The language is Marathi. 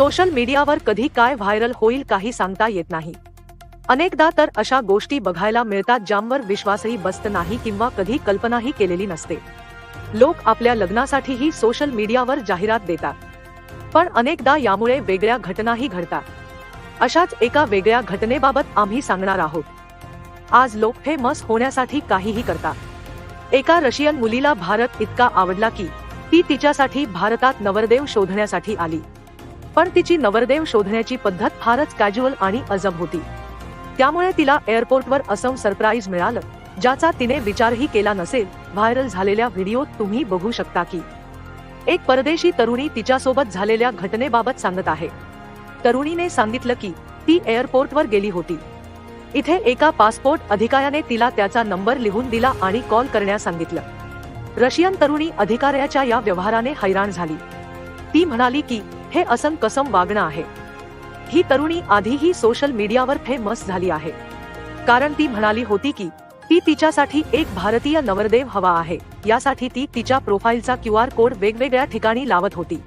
सोशल मीडियावर कधी काय व्हायरल होईल काही सांगता येत नाही. अनेकदा तर अशा गोष्टी बघायला मिळतात ज्यांवर विश्वासही बसत नाही किंवा कधी कल्पनाही केलेली नसते. लोक आपल्या लग्नासाठीही सोशल मीडियावर जाहिरात देतात. पण अनेकदा यामुळे वेगळ्या घटनाही घडतात. अशाच एका वेगळ्या घटनेबाबत आम्ही सांगणार आहोत. आज लोक फेमस होण्यासाठी काहीही करतात. एका रशियन मुलीला भारत इतका आवडला की ती तिच्यासाठी भारतात नवरदेव शोधण्यासाठी आली. पण तिची नवरदेव शोधण्याची पद्धत फारच कॅज्युअल आणि अजब होती. त्यामुळे तिला एअरपोर्टवर असं सरप्राईज मिळालं ज्याचा तिने विचारही केला नसेल व्हायरल झालेल्या व्हिडिओत तुम्ही बघू शकता की. एक परदेशी तरुणी तिच्यासोबत झालेल्या घटनेबाबत सांगत आहे. तरुणीने सांगितलं की ती एअरपोर्टवर गेली होती. इथे एका पासपोर्ट अधिकाऱ्याने तिला त्याचा नंबर लिहून दिला आणि कॉल करण्यास सांगितलं. रशियन तरुणी अधिकाऱ्याच्या या व्यवहाराने हैराण झाली. ती म्हणाली की हे असं कसम वागणं आहे. ही तरुणी आधीही सोशल मीडियावर फेमस झाली आहे. कारण ती म्हणाली होती की ती तिच्यासाठी एक भारतीय नवरदेव हवा आहे. यासाठी ती तिच्या प्रोफाईलचा क्यू आर कोड वेगवेगळ्या ठिकाणी लावत होती.